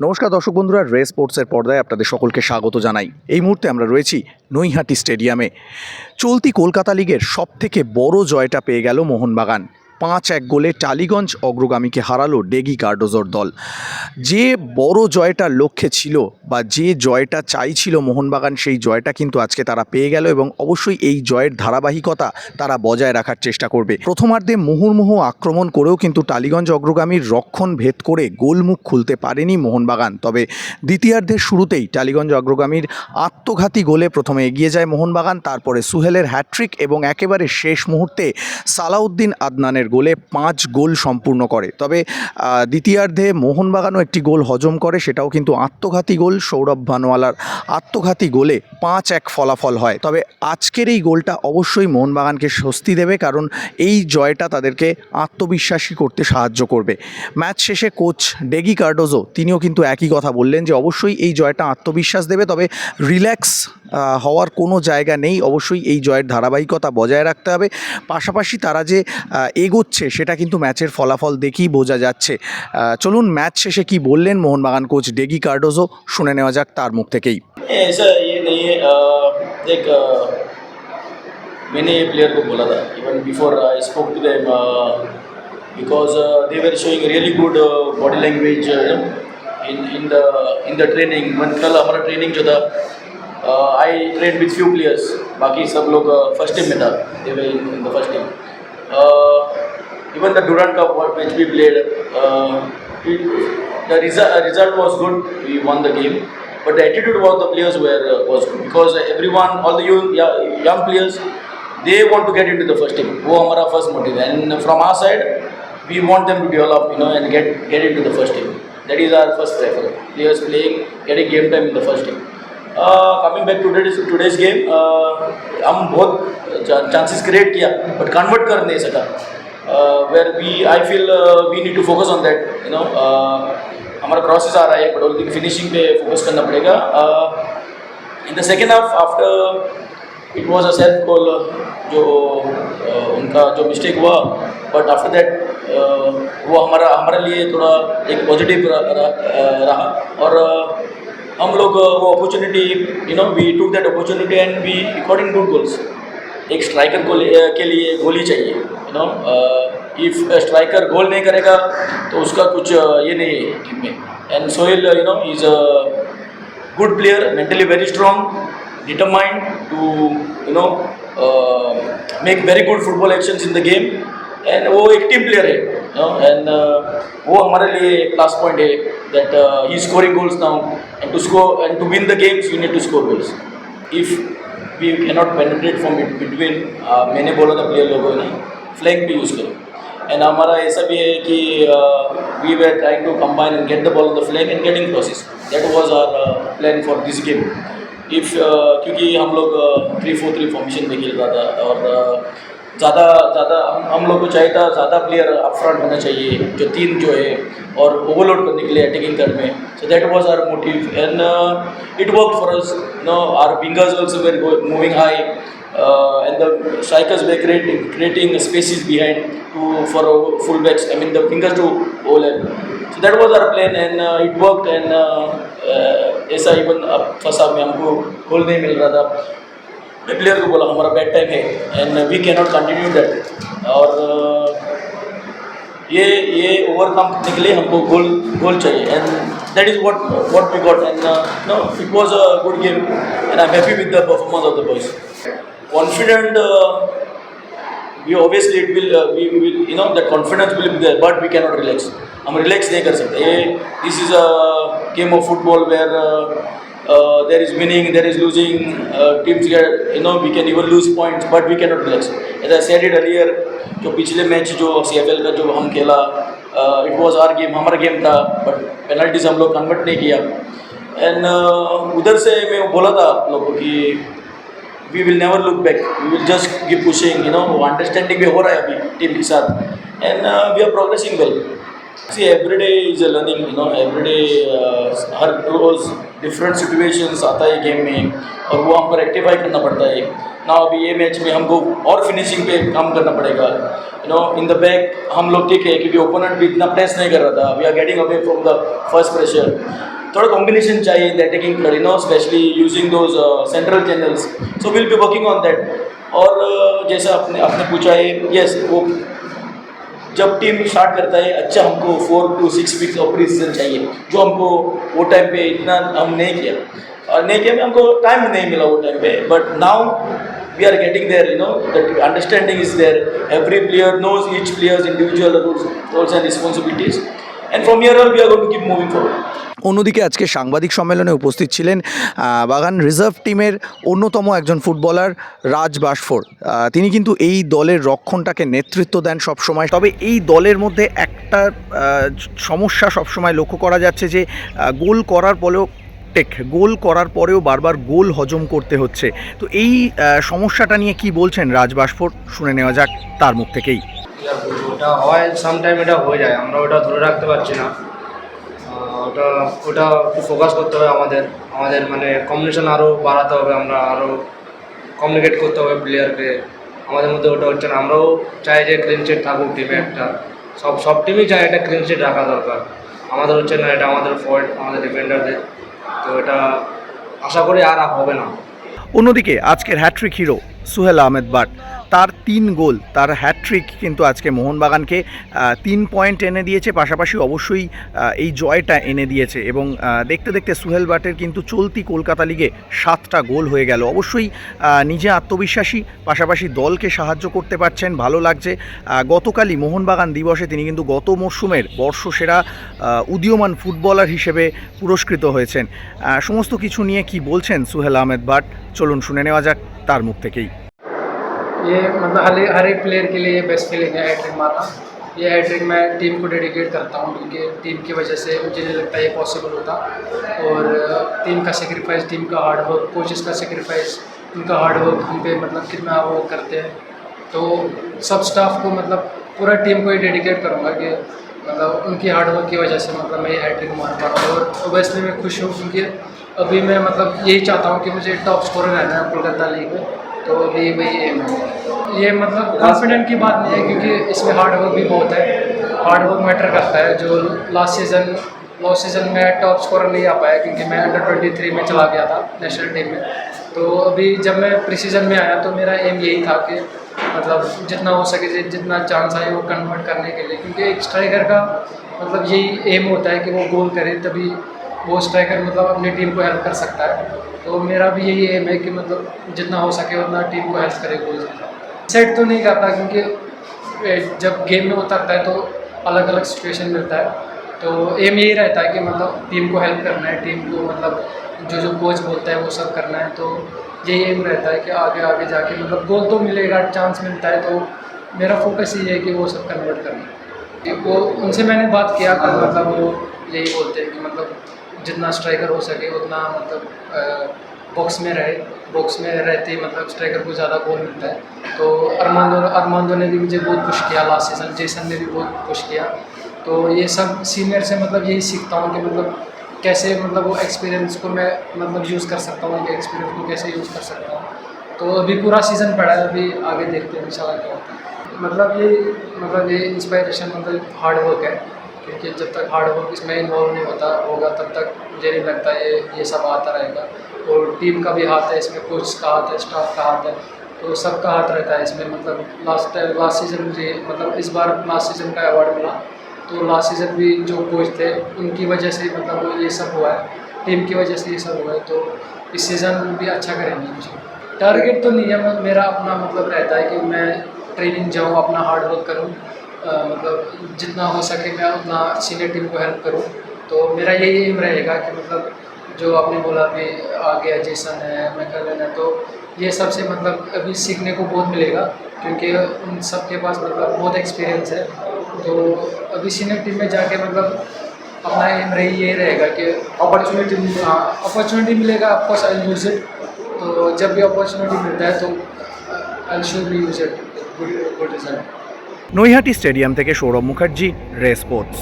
নমস্কার দর্শক বন্ধুরা, রে স্পোর্টসের পর্দায় আপনাদের সকলকে স্বাগত জানাই। এই মুহূর্তে আমরা রয়েছি নৈহাটি স্টেডিয়ামে। চলতি কলকাতা লিগের সবথেকে বড় জয়টা পেয়ে গেল মোহনবাগান। পাঁচ এক গোলে টালিগঞ্জ অগ্রগামীকে হারালো ডেগি কার্ডোজোর দল। যে বড় জয়টা লক্ষ্যে ছিল বা যে জয়টা চাইছিল মোহনবাগান, সেই জয়টা কিন্তু আজকে তারা পেয়ে গেল এবং অবশ্যই এই জয়ের ধারাবাহিকতা তারা বজায় রাখার চেষ্টা করবে। প্রথমার্ধে মুহুর্মুহু আক্রমণ করেও কিন্তু টালিগঞ্জ অগ্রগামীর রক্ষণ ভেদ করে গোলমুখ খুলতে পারেনি মোহনবাগান। তবে দ্বিতীয়ার্ধের শুরুতেই টালিগঞ্জ অগ্রগামীর আত্মঘাতী গোলে প্রথমে এগিয়ে যায় মোহনবাগান, তারপরে সুহেলের হ্যাট্রিক এবং একেবারে শেষ মুহূর্তে সালাউদ্দিন আদনানের গোলে পাঁচ গোল সম্পূর্ণ করে। তবে দ্বিতীয়ার্ধে মোহনবাগানও একটি গোল হজম করে, সেটাও কিন্তু আত্মঘাতী গোল সৌরভ ভানওয়ালার আত্মঘাতী গোলে। পাঁচ এক ফলাফল হয়। তবে আজকের এই গোলটা অবশ্যই মোহনবাগানকে স্বস্তি দেবে, কারণ এই জয়টা তাদেরকে আত্মবিশ্বাসী করতে সাহায্য করবে। ম্যাচ শেষে কোচ ডেগি কার্ডোজো, তিনিও কিন্তু একই কথা বললেন যে অবশ্যই এই জয়টা আত্মবিশ্বাস দেবে, তবে রিল্যাক্স হওয়ার কোনো জায়গা নেই। অবশ্যই এই জয়ের ধারাবাহিকতা বজায় রাখতে হবে। পাশাপাশি তারা যে এগোচ্ছে, সেটা কিন্তু ম্যাচের ফলাফল দেখেই বোঝা যাচ্ছে। চলুন ম্যাচ শেষে কি বললেন মোহনবাগান কোচ ডেগি কার্ডোজো, শুনে নেওয়া যাক তার মুখ থেকেই। ऐसा ये नहीं है एक मैंने प्लेयर को बोला था even before I spoke to them because they were showing really good body language in in the in the training man कल हमारा ट्रेनिंग जो था I train with few players बाकी सब लोग फ़र्स्ट टीम में था they were in the first team even the Durand Cup uh, it, the result, result was good we won the game. but the attitude of the players were uh, was good because everyone all the young, young young players they want to get into the first team वो हमारा first motive and from our side we want them to develop you know and get get into the first team that is our first preference players playing getting game time in the first team uh, coming back to today's today's game uh, हम बहुत chances create किया but convert कर नहीं सका uh, where we I feel uh, we need to focus on that you know uh, हमारा process आ रहा है बट ओनली फिनिशिंग पे फोकस करना पड़ेगा। In the second half after it was a self goal जो uh, उनका जो मिस्टेक हुआ बट आफ्टर दैट वो हमारा हमारे लिए थोड़ा एक पॉजिटिव रहा और हम लोग वो opportunity you know we took that opportunity and we according good goals एक स्ट्राइकर को के लिए गोली चाहिए you know if striker goal नहीं करेगा तो उसका कुछ ये नहीं है। टीम में and Sohail you know is a good player mentally very strong determined to you know make very good football actions in the game and वो एक टीम प्लेयर है एंड वो हमारे लिए प्लस पॉइंट है that he scoring goals now and to score and to win the games you need to score goals if we cannot penetrate from between मैंने बोला था प्लेयर लोगों ने फ्लैंक भी यूज़ करो। एंड हमारा ऐसा भी है कि we were trying to combine and get the ball the flank and getting process that was our plan for this game if क्योंकि हम लोग थ्री फोर थ्री फॉर्मेशन में खेल रहा था और uh, ज़्यादा ज़्यादा हम हम लोग को चाहिए था ज़्यादा प्लेयर अपफ्रंट होना चाहिए जो तीन जो है और ओवरलोड करने के लिए अटैकिंग कर में so that was our motive and it work for us no our fingers also were moving high and the strikers were creating creating spaces behind to for full backs I mean the fingers to O level so that was our plan and uh, it worked and uh, uh, ऐसा even first half में हमको गोल नहीं मिल रहा था। मैं player को बोला हमारा बैड टाइम है and we can not continue that और uh, ये ये ओवरकम करने के लिए हमको गोल गोल चाहिए and that is what what we got and no it was a good game and I am happy with the performance of the boys confident we obviously it will uh, we, we will you know that confidence will be there but we cannot relax. हम relax नहीं कर सकते। ये this is a game of football where there is winning there is losing teams you know we can even lose points but we cannot relax as I said it earlier जो पिछले match जो सी F L का जो हम खेला it was our game हमारा game था but penalties हम लोग कन्वर्ट नहीं किया। एंड uh, उधर से मैं बोला था आप लोगों कि we will never look back we will just keep pushing you know understanding भी हो रहा है अभी टीम के साथ. And we are progressing well see every day is a learning you know every day हर रोज डिफरेंट सिचुएशंस आता है गेम में और वो हमको रेक्टिफाई करना पड़ता है. ना अभी ये मैच में हमको और फिनिशिंग पे काम करना पड़ेगा. You know in the back हम लोग ठीक है क्योंकि ओपोनेंट भी इतना प्रेस नहीं कर रहा था. We are getting away from the first pressure थोड़ा कॉम्बिनेशन चाहिए in the attacking player you know specially using those central channels so will be working on that और uh, जैसा आपने आपने पूछा है यस वो जब टीम स्टार्ट करता है अच्छा हमको four to six weeks of pre season चाहिए जो हमको वो टाइम पे इतना हम नहीं किया। और नहीं किया हमको टाइम नहीं मिला वो टाइम पे। But now we are getting there you know that understanding is there every player knows each players individual roles and responsibilities and from here on, we are going to keep moving forward. অন্যদিকে আজকে সাংবাদিক সম্মেলনে উপস্থিত ছিলেন বাগান reserve টিমের অন্যতম একজন ফুটবলার রাজ বাসফোর। তিনি কিন্তু এই দলের রক্ষণটাকে নেতৃত্ব দেন সবসময়। তবে এই দলের মধ্যে একটা সমস্যা সবসময় লক্ষ্য করা যাচ্ছে যে গোল করার পরেও টেক, গোল করার পরেও বারবার গোল হজম করতে হচ্ছে। তো এই সমস্যাটা নিয়ে কি বলছেন রাজবাসফোর শুনে নেওয়া যাক তার মুখ থেকেই। ওটা হয় সামটাইম এটা হয়ে যায়, আমরা ওটা ধরে রাখতে পারছি না। ওটা ওটা একটু ফোকাস করতে হবে আমাদের আমাদের মানে কমিউনিকেশন আরও বাড়াতে হবে, আমরা আরও কমিউনিকেট করতে হবে প্লেয়ারকে আমাদের মধ্যে ওটা হচ্ছে না, আমরাও চাই যে ক্লিন শিট থাকুক টিমে একটা। সব সব টিমই চায় একটা ক্লিন রাখা দরকার। আমাদের হচ্ছে না, এটা আমাদের ফল্ট আমাদের ডিফেন্ডারদের তো এটা আশা করি আর হবে না। অন্যদিকে আজকের hat trick hero Suhel Ahmed but তার তিন গোল, তার হ্যাট্রিক কিন্তু আজকে মোহনবাগানকে তিন পয়েন্ট এনে দিয়েছে। পাশাপাশি অবশ্যই এই জয়টা এনে দিয়েছে এবং দেখতে দেখতে সুহেল বাটের কিন্তু চলতি কলকাতা লিগে সাতটা গোল হয়ে গেল। অবশ্যই নিজে আত্মবিশ্বাসী, পাশাপাশি দলকে সাহায্য করতে পারছেন, ভালো লাগছে। গতকালই মোহনবাগান দিবসে তিনি কিন্তু গত মরশুমের বর্ষসেরা উদীয়মান ফুটবলার হিসেবে পুরস্কৃত হয়েছেন। সমস্ত কিছু নিয়ে কি বলছেন সুহেল আহমেদ বাট চলুন শুনে নেওয়া যাক তার মুখ থেকেই। ये मतलब हर हर एक प्लेयर के लिए ये बेस्ट फीलिंग है हैट्रिक मारना ये हैट्रिक मैं टीम को डेडिकेट करता हूँ, क्योंकि टीम की वजह से मुझे नहीं लगता ये पॉसिबल होता। और टीम का सेक्रीफाइस टीम का हार्ड वर्क कोचेस का सेक्रीफाइस उनका हार्ड वर्क हम पे मतलब कितना वो करते हैं। तो सब स्टाफ को मतलब पूरा टीम को ही डेडिकेट करूँगा कि मतलब उनकी हार्ड वर्क की वजह से मतलब मैं ये हैट्रिक मार पा रहा हूँ और ओबियसली मैं खुश हूँ, क्योंकि अभी मैं मतलब यही चाहता हूँ कि मुझे टॉप स्कोरर रहना है कोलकाता लीग में। तो अभी वही एम है ये मतलब कॉन्फिडेंट की बात नहीं है, क्योंकि इसमें हार्ड वर्क भी बहुत है। हार्ड वर्क मैटर करता है। जो लास्ट सीज़न लास्ट सीज़न में टॉप स्कोर नहीं आ पाया, क्योंकि मैं अंडर ट्वेंटी थ्री में चला गया था नेशनल टीम में। तो अभी जब मैं प्री सीज़न में आया तो मेरा एम यही था कि मतलब जितना हो सके जितना चांस आए वो कन्वर्ट करने के लिए। क्योंकि एक स्ट्राइकर का मतलब यही एम होता है कि वो गोल करे, तभी वो स्ट्राइकर मतलब अपनी टीम को हेल्प कर सकता है। तो मेरा भी यही एम है कि मतलब जितना हो सके उतना टीम को हेल्प करे गोल सेट तो नहीं करता क्योंकि जब गेम में उतरता है तो अलग अलग सिचुएशन मिलता है। तो एम यही रहता है कि मतलब टीम को हेल्प करना है टीम को मतलब जो जो कोच बोलता है वो सब करना है। तो यही एम रहता है कि आगे आगे जाके मतलब गोल तो मिलेगा चांस मिलता है। तो मेरा फोकस ये है कि वो सब कन्वर्ट करना। वो, उनसे मैंने बात किया कल मतलब वो यही बोलते हैं कि मतलब जितना स्ट्राइकर हो सके, उतना मतलब बॉक्स में रहे। बॉक्स में रहते मतलब स्ट्राइकर को ज़्यादा गोल मिलता है। तो अरमांदो अरमांदो ने भी मुझे बहुत पुश किया लास्ट सीज़न जेसन ने भी बहुत पुश किया। तो ये सब सीनियर से मतलब यही सीखता हूँ कि मतलब कैसे मतलब वो एक्सपीरियंस को मैं मतलब यूज़ कर सकता हूँ, उनके एक्सपीरियंस को कैसे यूज़ कर सकता हूँ। तो अभी पूरा सीज़न पड़ा है, अभी आगे देखते हैं, इंशाल्लाह क्या होता है। मतलब ये मतलब ये इंस्पायरेशन मतलब हार्ड वर्क है। क्योंकि जब तक हार्ड वर्क इसमें इन्वॉल्व नहीं होता होगा, तब तक मुझे नहीं लगता ये ये सब आता रहेगा। और टीम का भी हाथ है, इसमें कोच का हाथ है स्टाफ का हाथ है तो सबका हाथ रहता है इसमें। मतलब लास्ट टाइम लास्ट सीज़न मुझे मतलब इस बार लास्ट सीज़न का अवार्ड मिला। तो लास्ट सीज़न भी जो कोच थे, उनकी वजह से मतलब ये सब हुआ है। टीम की वजह से ये सब हुआ है। तो इस सीज़न भी अच्छा करेंगे मुझे। टारगेट तो नहीं है मेरा अपना मतलब रहता है कि मैं ट्रेनिंग जाऊँ, अपना हार्ड वर्क करूँ। मतलब जितना हो सके मैं उतना सीनियर टीम को हेल्प करूँ। तो मेरा यही एम रहेगा कि मतलब जो आपने बोला अभी आगे गया जेसन है मैकलन है तो ये सबसे मतलब अभी सीखने को बहुत मिलेगा क्योंकि उन सब के पास मतलब बहुत एक्सपीरियंस है। तो अभी सीनियर टीम में जाके मतलब अपना एम रही ये रहेगा कि अपॉर्चुनिटी हाँ अपॉर्चुनिटी मिलेगा आपको आई यूज़ इट तो जब भी अपॉर्चुनिटी मिलता है तो I should be use it good good result Naihati stadium থেকে সৌরভ মুখার্জি রে স্পোর্টস।